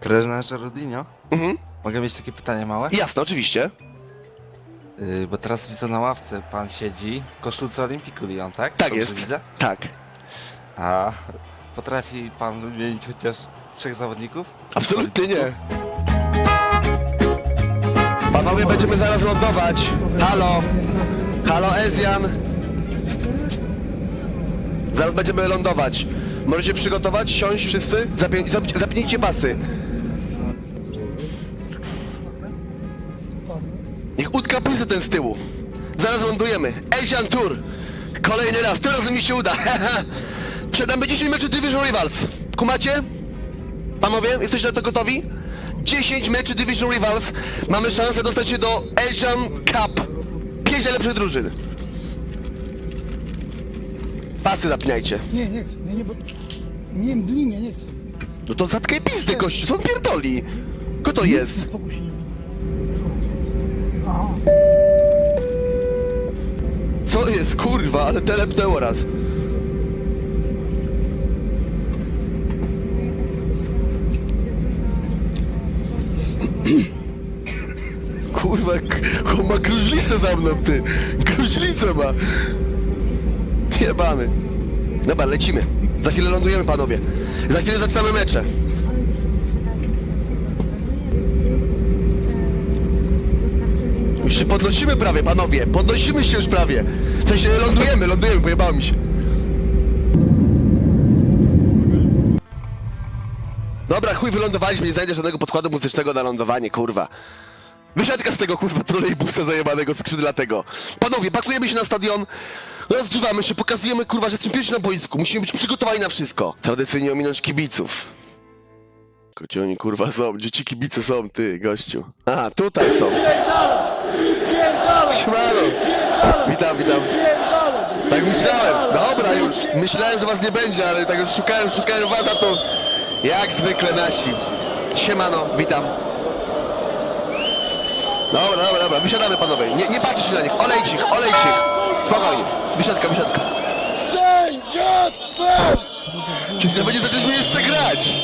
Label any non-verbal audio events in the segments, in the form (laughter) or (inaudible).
Trenerze Rudinio, Mhm. mogę mieć takie pytanie małe? Jasne, oczywiście. Yy, bo teraz widzę na ławce pan siedzi w koszulce Olimpiku Lyon, tak? Tak Dobrze jest. widzę? Tak. A potrafi pan wymienić chociaż trzech zawodników? Absolutnie nie. Panowie, będziemy zaraz lądować. Halo. Halo, Ezjan. Zaraz będziemy lądować. Możecie przygotować, siąść wszyscy? Zapię zap zapnijcie pasy. Pisy ten z tyłu. Zaraz lądujemy. Asian Tour. Kolejny raz. Tym razem mi się uda. (laughs) Przedamy 10 meczy Division Rivals. Kumacie? Panowie, jesteście na to gotowi? 10 meczy Division Rivals. Mamy szansę dostać się do Asian Cup. 5 najlepszych drużyn. Pasy zapinajcie. Nie, nie chcę. Nie, nie, bo... Nie, mdli mnie, nie chcę. No to zatkaj pizdy, gościu, co on pierdoli? Kto to jest? Spokój się. nie. Co jest, kurwa, ale telepnęło raz. Kurwa, on ma gruźlicę za mną, ty. Gruźlicę ma. Jebany. Dobra, lecimy. Za chwilę lądujemy, panowie. Za chwilę zaczynamy mecze. Już się podnosimy prawie, panowie. Podnosimy się już prawie. W sensie lądujemy, lądujemy, pojebało mi się. Dobra, chuj, wylądowaliśmy, nie znajdę żadnego podkładu muzycznego na lądowanie, kurwa. Wysiadka z tego, kurwa, trolejbusa zajebanego skrzydlatego. Panowie, pakujemy się na stadion, rozgrzewamy się, pokazujemy, kurwa, że jesteśmy na boisku. Musimy być przygotowani na wszystko. Tradycyjnie ominąć kibiców. Gdzie oni, kurwa, są? Gdzie ci kibice są, ty, gościu? A, tutaj są. Siemano. Witam, witam. Tak myślałem. Dobra już. Myślałem, że was nie będzie, ale tak już szukałem, szukałem was, a to jak zwykle nasi. Siemano, witam. Dobra, dobra, dobra. Wysiadamy panowie. Nie, nie patrzcie się na nich. Olejcie ich, olejcie ich. Spokojnie. Wysiadka, wysiadka. Czyż nie będzie zaczęliśmy jeszcze grać?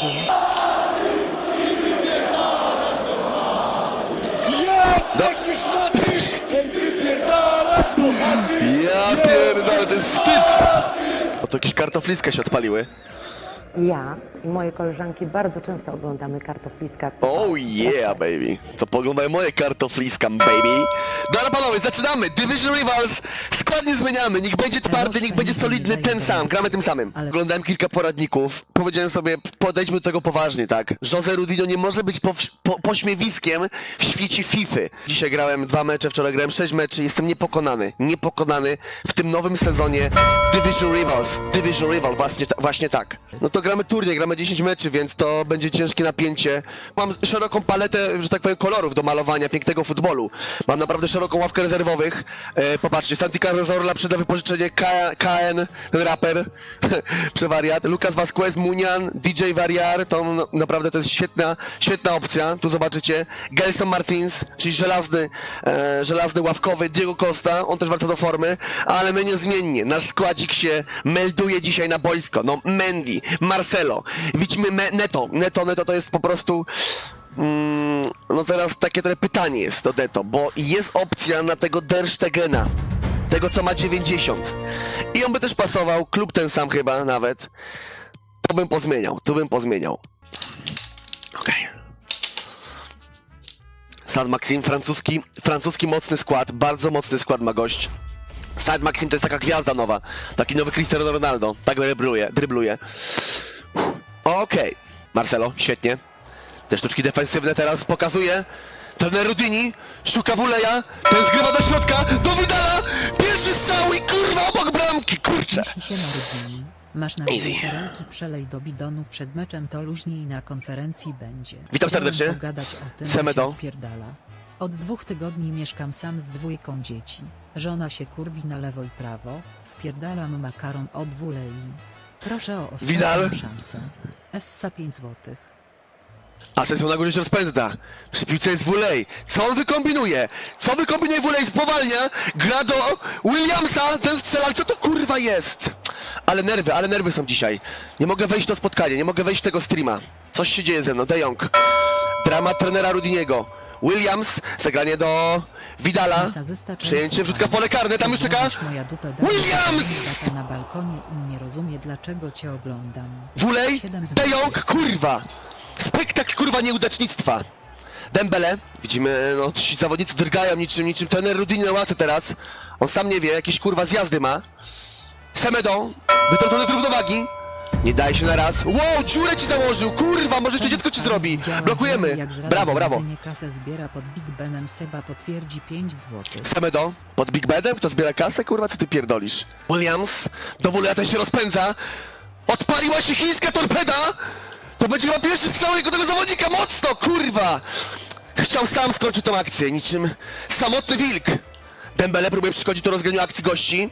Do... wstyd! Oto jakieś kartofliska się odpaliły. Ja moje koleżanki bardzo często oglądamy kartofliska. Oh yeah, baby. To poglądaj moje kartofliska, baby. Dobra, panowie, zaczynamy. Division Rivals. Skład nie zmieniamy. Niech będzie twardy, niech będzie solidny, ten sam. Gramy tym samym. Oglądałem kilka poradników. Powiedziałem sobie, podejdźmy do tego poważnie, tak? Jose Rudinho nie może być po, pośmiewiskiem w świecie FIFA. Dzisiaj grałem dwa mecze, wczoraj grałem sześć meczy. Jestem niepokonany. Niepokonany w tym nowym sezonie Division Rivals. Division Rival, właśnie, ta, właśnie tak. No to gramy turniej, gramy 10 meczy, więc to będzie ciężkie napięcie. Mam szeroką paletę, że tak powiem, kolorów do malowania pięknego futbolu. Mam naprawdę szeroką ławkę rezerwowych. E, popatrzcie, Santi Cazorla przyda wypożyczenie K- KN, ten raper, (laughs) przewariat. Lucas Vasquez, Munian, DJ Variar, to naprawdę to jest świetna, świetna opcja. Tu zobaczycie. Gelson Martins, czyli żelazny, e, żelazny ławkowy, Diego Costa, on też wraca do formy, ale my niezmiennie. Nasz składzik się melduje dzisiaj na boisko. No, Mendy, Marcelo, widzimy Neto. Neto, Neto to jest po prostu... Mm, no teraz takie trochę pytanie jest do Neto, bo jest opcja na tego Der Stegena, tego co ma 90. I on by też pasował, klub ten sam chyba nawet. To bym pozmieniał, tu bym pozmieniał. Okej. San Maxim, francuski, francuski mocny skład, bardzo mocny skład ma gość. San Maxim to jest taka gwiazda nowa, taki nowy Cristiano Ronaldo, tak drybluje, drybluje. Okej, Marcelo, świetnie. Te sztuczki defensywne teraz pokazuje. Trener Rudini szuka Wuleja, ten zgrywa do środka, do Widala! Pierwszy strzał i kurwa obok bramki, kurczę! Jeśli się narodzi, masz na Easy. perełki przelej do bidonu przed meczem, to luźniej na konferencji będzie. Witam Chciałem serdecznie. pogadać o tym, Semedo. co się pierdala. Od dwóch tygodni mieszkam sam z dwójką dzieci. Żona się kurwi na lewo i prawo, wpierdalam makaron od wulei. Proszę o ostatnią Widal. szansę. Essa 5 złotych. A sesją na górze się rozpędza. Przy piłce jest Wulej. Co on wykombinuje? Co wykombinuje Wulej? Spowalnia. Gra do Williamsa. Ten strzela. Ale co to kurwa jest? Ale nerwy, ale nerwy są dzisiaj. Nie mogę wejść w to spotkanie. Nie mogę wejść w tego streama. Coś się dzieje ze mną. De Jong. Dramat trenera Rudiniego. Williams, zagranie do Vidala. Często wrzutka w pole karne, tam już czeka. Williams! na balkonie i nie rozumie dlaczego cię oglądam. Wulej, De Jong, kurwa! Spektakl, kurwa, nieudacznictwa. Dembele, widzimy, no, ci zawodnicy drgają niczym, niczym trener Rudini na ławce teraz. On sam nie wie, jakieś, kurwa, zjazdy ma. Semedo, wytrącony z równowagi. Nie daje się na raz. Wow, dziurę ci założył, kurwa, może jeszcze dziecko ci zrobi. Blokujemy. Brawo, brawo. kasę zbiera pod Big Benem Seba potwierdzi 5 złotych. Semedo, pod Big Bedem, kto zbiera kasę, kurwa, co ty pierdolisz? Williams, do Wuleja ten się rozpędza. Odpaliła się chińska torpeda! To będzie chyba pierwszy strzał jego tego zawodnika, mocno, kurwa! Chciał sam skończyć tą akcję, niczym samotny wilk. Dembele próbuje przeszkodzić do rozgraniu akcji gości.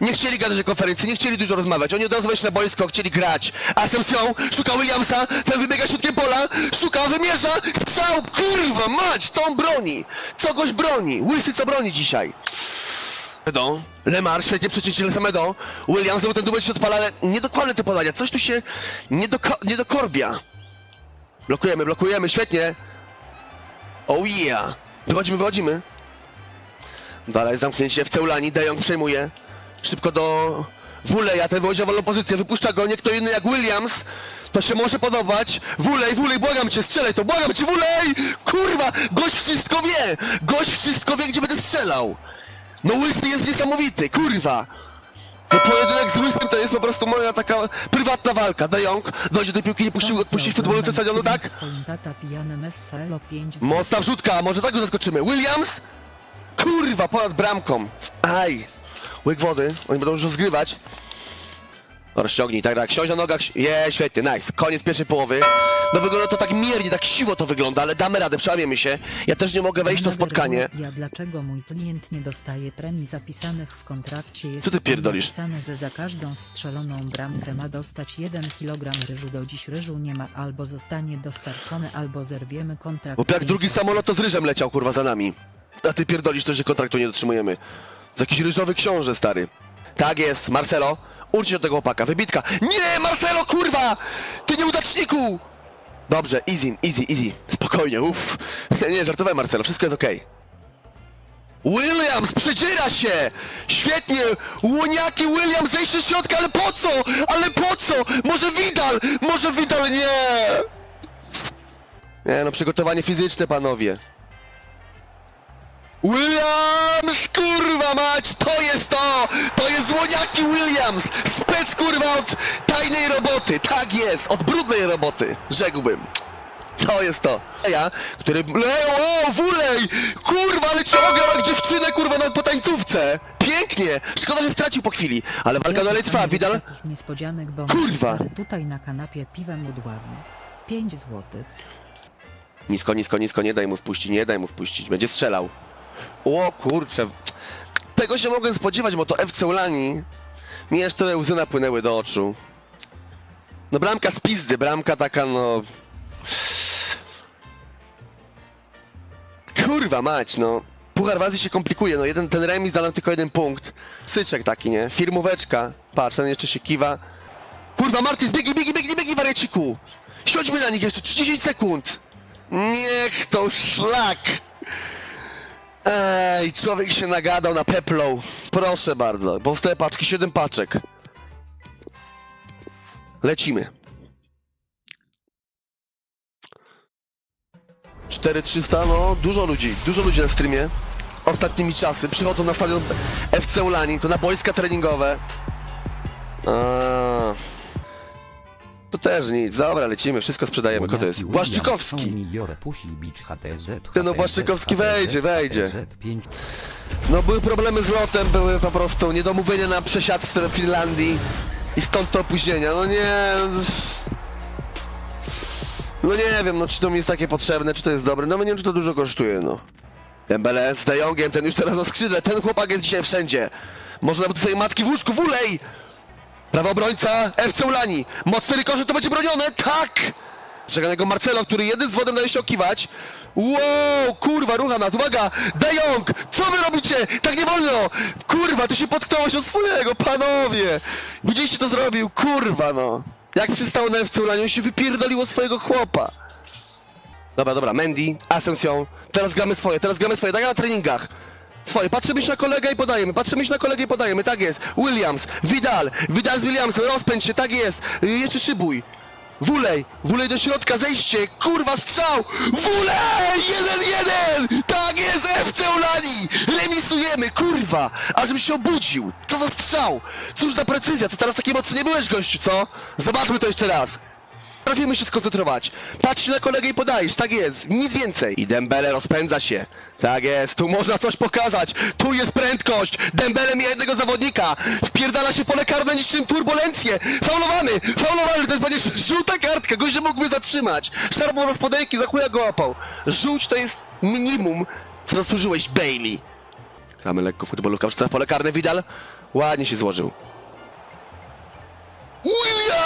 Nie chcieli gadać na konferencji, nie chcieli dużo rozmawiać. Oni od razu na boisko, chcieli grać. Asensio szuka Williamsa, ten wybiega środkiem pola, szuka, wymierza, strzał, kurwa, mać, co on broni? Co goś broni? Łysy co broni dzisiaj? Semedo, Lemar, świetnie przecięcie Semedo. Williams znowu ten dubel się odpala, ale niedokładne te podania. Coś tu się nie, doko- nie dokorbia. Blokujemy, blokujemy, świetnie. Oh yeah. Wychodzimy, wychodzimy. Dalej zamknięcie w Ceulani, De Jong przejmuje. Szybko do Wuleja, ten wychodzi na wolną pozycję, wypuszcza go nie kto inny jak Williams. To się może podobać. Wulej, Wulej, błagam cię, strzelaj to, błagam cię, Wulej! Kurwa, gość wszystko wie! Gość wszystko wie, gdzie będę strzelał. No Łysy jest niesamowity, kurwa! No pojedynek z Łysym to jest po prostu moja taka prywatna walka. De Jong dojdzie do piłki, nie puścił, odpuścić futbolowca stadionu, tak? Swoim tata pijany Messelo 5 złotych. Mocna wrzutka, może tak go zaskoczymy. Williams? Kurwa, ponad bramką. Aj. Łyk wody, oni będą już rozgrywać. Rozciągnij, tak, tak, siądź na nogach. Je, świetnie, nice. Koniec pierwszej połowy. No wygląda to tak miernie, tak siwo to wygląda, ale damy radę, przełamiemy się. Ja też nie mogę wejść to spotkanie. Ja dlaczego mój klient nie dostaje premii zapisanych w kontrakcie jest Co ty pierdolisz? napisane, że za każdą strzeloną bramkę ma dostać 1 kg ryżu do dziś ryżu nie ma albo zostanie dostarczony albo zerwiemy kontrakt. Bo jak drugi samolot to z ryżem leciał, kurwa, za nami. A ty pierdolisz to, że kontraktu nie dotrzymujemy. Z jakiś ryżowy książę, stary. Tak jest, Marcelo. Uczcie od tego chłopaka, wybitka. Nie, Marcelo, kurwa! Ty nieudaczniku! Dobrze, easy, easy, easy. Spokojnie, uff. (laughs) Nie, żartowałem, Marcelo, wszystko jest okej. Williams przedziera się! Świetnie! Łoniaki Williams zejście z środka, ale po co? Ale po co? Może Vidal? Może Vidal nie! Nie no, przygotowanie fizyczne, panowie. Williams, kurwa mać, to jest to! To jest Łoniaki Williams! Spec, kurwa, od tajnej roboty, tak jest, od brudnej roboty, rzekłbym. To jest to. Ja, który... Leo, wulej! Kurwa, ale cię ograł jak dziewczynę, kurwa, na potańcówce! Pięknie! Szkoda, że stracił po chwili, ale walka dalej trwa, Widal? Niespodzianek, bo Kurwa. tutaj na kanapie piwem udławi. 5 złotych. Nisko, nisko, nisko, nie daj mu wpuścić, nie daj mu wpuścić, będzie strzelał. O kurczę, tego się mogłem spodziewać, bo to FC Ulani. Mi jeszcze łzy napłynęły do oczu. No bramka z pizdy, bramka taka no... Kurwa mać, no. Puchar się komplikuje, no jeden, ten remis da nam tylko jeden punkt. Syczek taki, nie? Firmóweczka. Patrz, ten jeszcze się kiwa. Kurwa, Martys, biegnij, biegnij, biegnij, biegnij, wariaciku! Siądźmy na nich jeszcze 30 sekund! Niech to szlak! Ej, człowiek się nagadał na peplow. Proszę bardzo, powstaje paczki, 7 paczek. Lecimy. 4300, no dużo ludzi, dużo ludzi na streamie. Ostatnimi czasy przychodzą na stadion FC Ulani, to na boiska treningowe. A. To też nic, dobra, lecimy, wszystko sprzedajemy. Kto to jest? Błaszczykowski! Ty, no, Błaszczykowski wejdzie, wejdzie. No były problemy z lotem, były po prostu niedomówienia na przesiadce do Finlandii i stąd to opóźnienia. No nie... No nie wiem, no czy to mi jest takie potrzebne, czy to jest dobre, no nie wiem, czy to dużo kosztuje, no. Dembele z De Jongiem, ten już teraz na skrzydle, ten chłopak jest dzisiaj wszędzie. Może nawet twojej matki w łóżku, wulej! Prawa obrońca, FC Ulani. Mocny rykosze to będzie bronione, tak! Przegranego Marcelo, który jeden z wodem daje się okiwać. Wow, kurwa, rucha nas, uwaga! De Jong, co wy robicie? Tak nie wolno! Kurwa, ty się potknąłeś od swojego, panowie! Widzieliście, co zrobił? Kurwa, no. Jak przystało na FC Ulaniu, się wypierdoliło swojego chłopa. Dobra, dobra, Mandy, Ascension, teraz gramy swoje, teraz gramy swoje, tak na treningach. Swoje, patrzymy się na kolegę i podajemy, patrzymy się na kolegę i podajemy, tak jest. Williams, Vidal, Vidal z Williamsem, rozpędź się, tak jest. Y, Jeszcze szybuj. Wulej, Wulej do środka, zejście, kurwa strzał! Wulej! 1-1! Tak jest, FC Ulani! Remisujemy, kurwa! Ażebym się obudził! Co za strzał! Cóż za precyzja, co teraz takie mocno nie byłeś, gościu, co? Zobaczmy to jeszcze raz. Trafimy się skoncentrować. Patrz na kolegę i podajesz, tak jest, nic więcej. I Dembele rozpędza się. Tak jest, tu można coś pokazać. Tu jest prędkość. Dembele mija jednego zawodnika. Wpierdala się pole karne niczym turbulencję. Faulowany, faulowany, to jest będzie żółta kartka. Gość mógłby zatrzymać. Szarpał za spodenki, za chuja go łapał. Żółć to jest minimum, co zasłużyłeś, Bailey. Gramy lekko futbolówka, w pole karne, Vidal. Ładnie się złożył. William!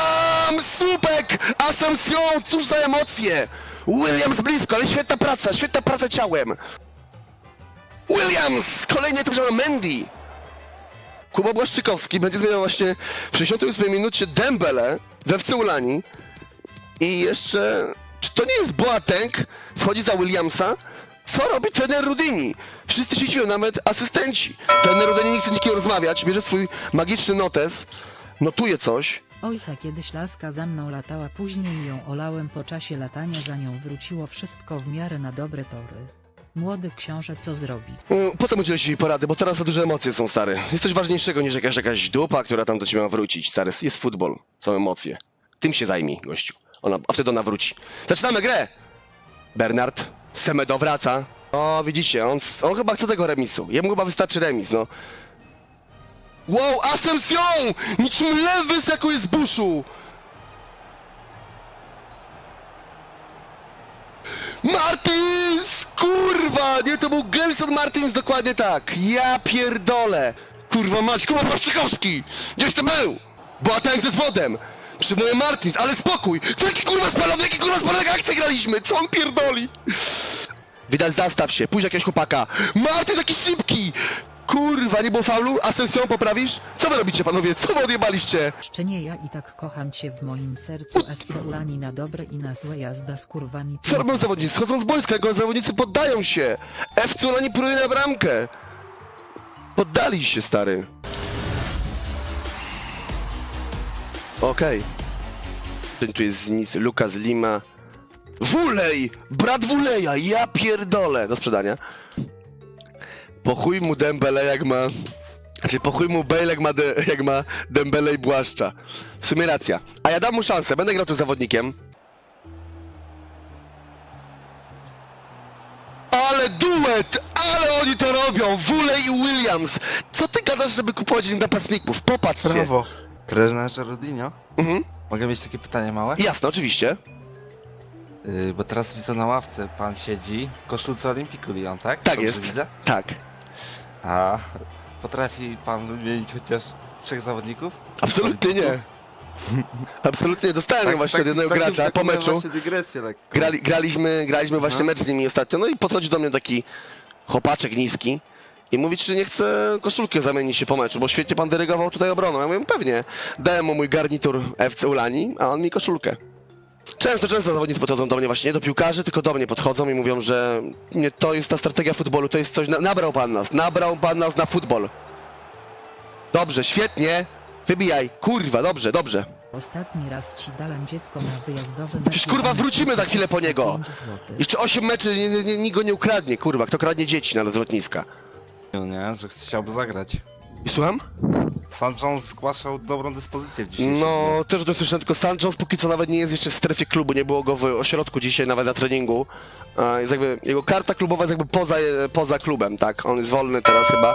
Słupek! Ascension! Cóż za emocje! Williams blisko, ale świetna praca, świetna praca ciałem. Williams! Kolejny to przepraszam, Mendy. Kuba Błaszczykowski będzie zmieniał właśnie w 68 minucie Dembele we FC Ulani. I jeszcze... Czy to nie jest Boateng? Wchodzi za Williamsa? Co robi trener Rudini? Wszyscy się dziwią, nawet asystenci. Trener Rudini nie chce nikim rozmawiać, bierze swój magiczny notes, notuje coś. Ojcha kiedyś laska za mną latała później ją olałem po czasie latania za nią wróciło wszystko w miarę na dobre tory. Młody książę co zrobi? Mm, Potem udzielę ci porady, bo teraz za duże emocje są, stary. Jest coś ważniejszego niż jakaś, jakaś dupa, która tam do ciebie ma wrócić, stary. Jest futbol, są emocje. Tym się zajmij, gościu. Ona, a wtedy ona wróci. Zaczynamy grę! Bernard, Semedo wraca. O, widzicie, on, on chyba chce tego remisu. Jemu chyba wystarczy remis, no. Wow, Ascension! Niczym lewy z jaką jest buszu! Martins! Kurwa! Nie, to był Gelson Martins, dokładnie tak. Ja pierdolę. Kurwa mać, Kuba Paszczykowski! Gdzieś to był? Boateng ze zwodem. Przyjmuję Martins, ale spokój! Co jaki kurwa spalony, jaki kurwa spalony akcję graliśmy? Co on pierdoli? Widać, zastaw się, pójdź jakiegoś chłopaka. Martins jakiś szybki! Kurwa, nie było faulu? Ascension poprawisz? Co wy robicie, panowie? Co wy odjebaliście? Szczenie ja i tak kocham cię w moim sercu FC Ulani na dobre i na złe jazda z kurwami Co robią zawodnicy? Schodzą z boiska, jego zawodnicy poddają się. FC Ulani pruje na bramkę. Poddali się, stary. Okej. Ten tu jest z nic, Lukas Lima. Wulej! Brat Wuleja, ja pierdolę! Do sprzedania. Po chuj mu Dembele jak ma... Znaczy po chuj mu Bale jak ma, de, jak ma Dembele i Błaszcza. W sumie racja. A ja dam mu szansę, będę grał tym zawodnikiem. Ale duet! Ale oni to robią! Wule i Williams! Co ty gadasz, żeby kupować napastników? Popatrz się! Brawo. Trenerze Rudinio? Mhm. Mogę mieć takie pytanie małe? Jasne, oczywiście. Yy, bo teraz widzę na ławce, pan siedzi w koszulce Olimpiku Lyon, tak? Tak Dobrze jest. Widzę? Tak. A potrafi pan wymienić chociaż trzech zawodników? Absolutnie nie. (laughs) Absolutnie nie. Dostałem Tak, właśnie tak, od jednego taką- gracza taką po meczu. Właśnie dygresję lekko. Grali, graliśmy, graliśmy właśnie Aha. mecz z nimi ostatnio, no i podchodzi do mnie taki chłopaczek niski i mówi, czy nie chce koszulkę zamienić się po meczu, bo świetnie pan dyrygował tutaj obroną. Ja mówię, pewnie. Dałem mu mój garnitur FC Ulani, a on mi koszulkę. Często, często zawodnicy podchodzą do mnie właśnie, nie do piłkarzy, tylko do mnie podchodzą i mówią, że nie, to jest ta strategia futbolu, to jest coś, na, nabrał pan nas, nabrał pan nas na futbol. Dobrze, świetnie, wybijaj, kurwa, dobrze, dobrze. Ostatni raz ci dałem dziecko na wyjazdowym... Przecież, kurwa, wrócimy za chwilę po niego. 5 złotych. Jeszcze 8 meczy, nie- nie- nie- nikt go nie ukradnie, kurwa, kto kradnie dzieci na z lotniska. Nie, że chciałby zagrać. I słucham? San Jones zgłaszał dobrą dyspozycję w dzisiejszym dniu. No, też to słyszałem, tylko San Jones póki co nawet nie jest jeszcze w strefie klubu, nie było go w ośrodku dzisiaj nawet na treningu. A, Jest jakby, jego karta klubowa jest jakby poza, poza klubem, tak? On jest wolny teraz chyba.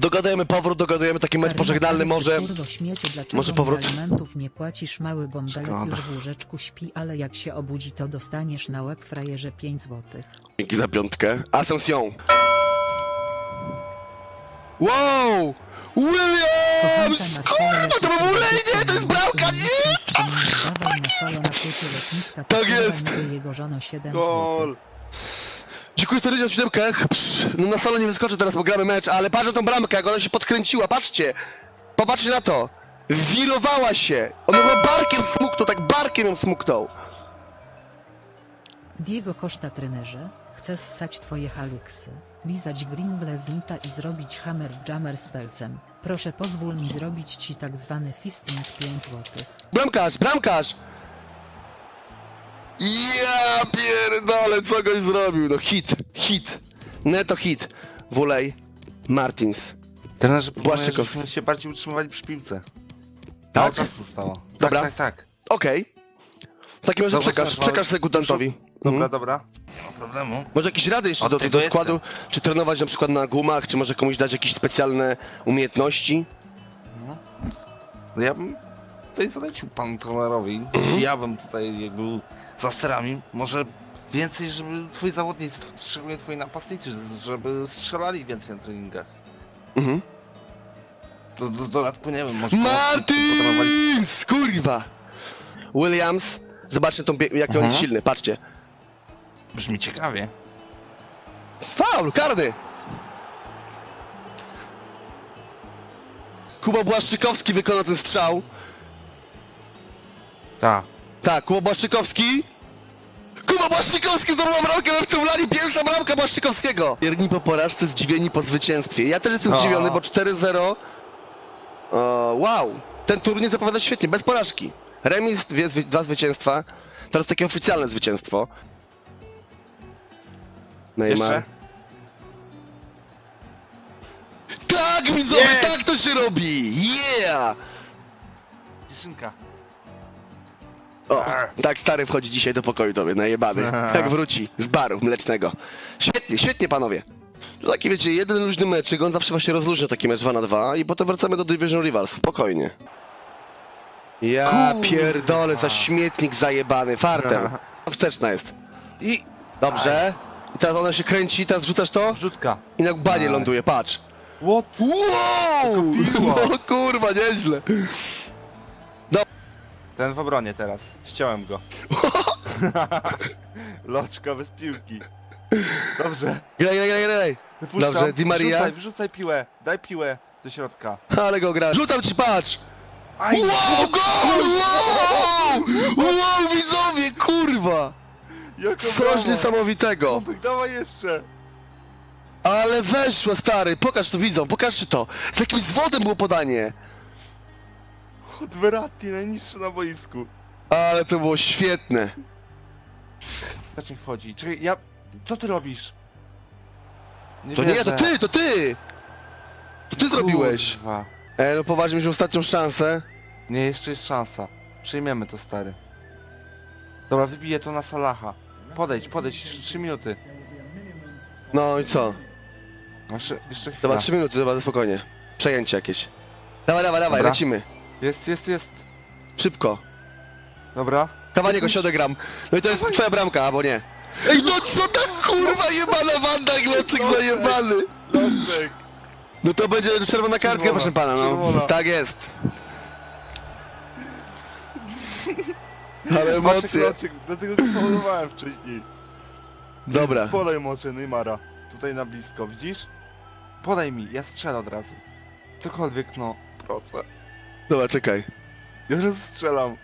Dogadujemy powrót, dogadujemy taki mecz pożegnalny może. Kurwo śmieciu, dlaczego może mi powrót? alimentów nie płacisz mały bąbelek Szkoda. już w łóżeczku śpi, ale jak się obudzi to dostaniesz na łeb frajerze 5 złotych. Dzięki za piątkę. Ascension. Wow! Williams! Kurwa, to był Ulej, nie, to jest bramka, nie! Tak jest. Żono 7 Gol! Dziękuję serdecznie za siódemkę. Psz, No na salę nie wyskoczę teraz, bo gramy mecz, ale patrz na tą bramkę, jak ona się podkręciła, patrzcie! Popatrzcie na to! Wirowała się! Ona ma barkiem smuknął, tak barkiem ją smuknął. Diego Koszta trenerze, chcę ssać twoje haluksy, lizać gringle z nita i zrobić hammer jammer z pelcem. Proszę pozwól mi zrobić ci tak zwany fisting 5 złotych. Bramkarz, bramkarz! Ja pierdolę, co goś zrobił? No hit, hit. Neto hit. Wulej, Martins. Trenerze, proponuję, Błaszczykowski. żebyśmy się bardziej utrzymywali przy piłce. Tak? Mało czasu zostało. Dobra. Tak, tak, tak. Okej. W takim razie Zobacz, przekaż, masz przekaż sekundantowi. Dobra, Mhm. dobra. Problemu. Może jakieś rady jeszcze Od do, tego do składu? Czy trenować na przykład na gumach, czy może komuś dać jakieś specjalne umiejętności? No ja bym tutaj zalecił panu trenerowi, Mhm. jeśli ja bym tutaj jak był za sterami, może więcej, żeby twoi zawodnicy, szczególnie twoi napastnicy, żeby strzelali więcej na treningach. Mhm. Do, do dodatku nie wiem, może Martins! Kurwa! Williams, zobaczcie tą, bie- jak on jest Mhm. silny, patrzcie. Brzmi ciekawie. Faul, karny! Kuba Błaszczykowski wykonał ten strzał. Tak. Tak, Kuba Błaszczykowski. Kuba Błaszczykowski zdobył bramkę we Wcemlani, pierwsza bramka Błaszczykowskiego. Wierni po porażce, zdziwieni po zwycięstwie. Ja też jestem O. zdziwiony, bo 4-0. O, wow, ten turniej zapowiada świetnie, bez porażki. Remis, dwie, zwy- dwa zwycięstwa. Teraz takie oficjalne zwycięstwo. Neymar. Jeszcze? Tak, widzowie, Jest! tak to się robi! Yeah! Cieszynka. O, Arr. tak stary wchodzi dzisiaj do pokoju tobie, najebany. Jak wróci z baru mlecznego. Świetnie, świetnie panowie. To taki wiecie, jeden luźny meczyk, on zawsze właśnie rozluźnia taki mecz 2 na 2 i potem wracamy do Division Rivals, spokojnie. Ja pierdolę, za śmietnik zajebany, fartem. Wsteczna jest. I Dobrze. I teraz ona się kręci, teraz rzucasz to rzutka. i na banie Aj. ląduje, patrz. What? Wow! (laughs) No kurwa, nieźle. Ten w obronie teraz. Ściąłem go. (laughs) (laughs) Loczka bez piłki. Dobrze. Graj, graj, graj, graj. Wypuszczam. Dobrze, Di Maria. Wrzucaj, wrzucaj piłę. Daj piłę do środka. Ale go gra. Rzucam ci, patrz! Aj! Wow, gol! Wow! Wow, widzowie, kurwa! Jako Coś niesamowitego! Pompek, dawaj jeszcze. Ale weszło, stary, pokaż to widzom, pokażcie to! Z jakimś zwodem było podanie! Od Verratti, najniższy na boisku. Ale to było świetne! Zacznie wchodzi. Czekaj, ja... Co ty robisz? To nie, wierzę. to ty, to ty! To ty zrobiłeś! Kurwa. E, no poważnie, mieliśmy ostatnią szansę. Nie, jeszcze jest szansa. Przyjmiemy to, stary. Dobra, wybiję to na Salaha. Podejdź, podejdź, jeszcze 3 minuty. No i co? Jeszcze, jeszcze chwila. Dobra, trzy minuty, dobra, spokojnie. Przejęcie jakieś. Dawaj, dawaj, dawaj, Dobra. lecimy. Jest, jest, jest. Szybko. Dobra. Kawaniego się odegram. No i to jest twoja bramka, albo nie. Ej, no co ta kurwa jebana Wanda Gloczek zajebany! No to będzie czerwona kartka, Czerwona, proszę pana, no. czerwona. Tak jest. Ale Maciek emocje. Loczek, dlatego go faulowałem wcześniej. Dobra. Podaj mocze Neymara. Tutaj na blisko, widzisz? Podaj mi, ja strzelę od razu. Cokolwiek, no. Proszę. Dobra, czekaj. Ja razu strzelam.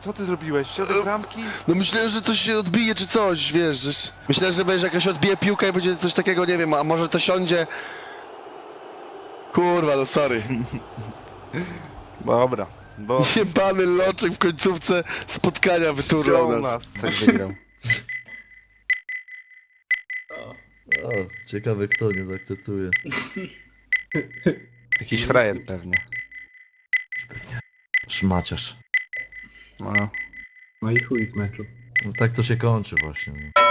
Co ty zrobiłeś? Środek bramki? No myślałem, że coś się odbije czy coś, wiesz. że- Myślałem, że będzie jakaś odbije piłka i będzie coś takiego, nie wiem, a może to siądzie. Kurwa, no sorry. Dobra. Bo (laughs) Jebany loczek w końcówce spotkania wyturlał wziął nas. nas. Tak wygrał. O, ciekawe kto nie zaakceptuje. Jakiś frajer pewnie. Szmaciarz. No. No i chuj z meczu. No tak to się kończy właśnie. no.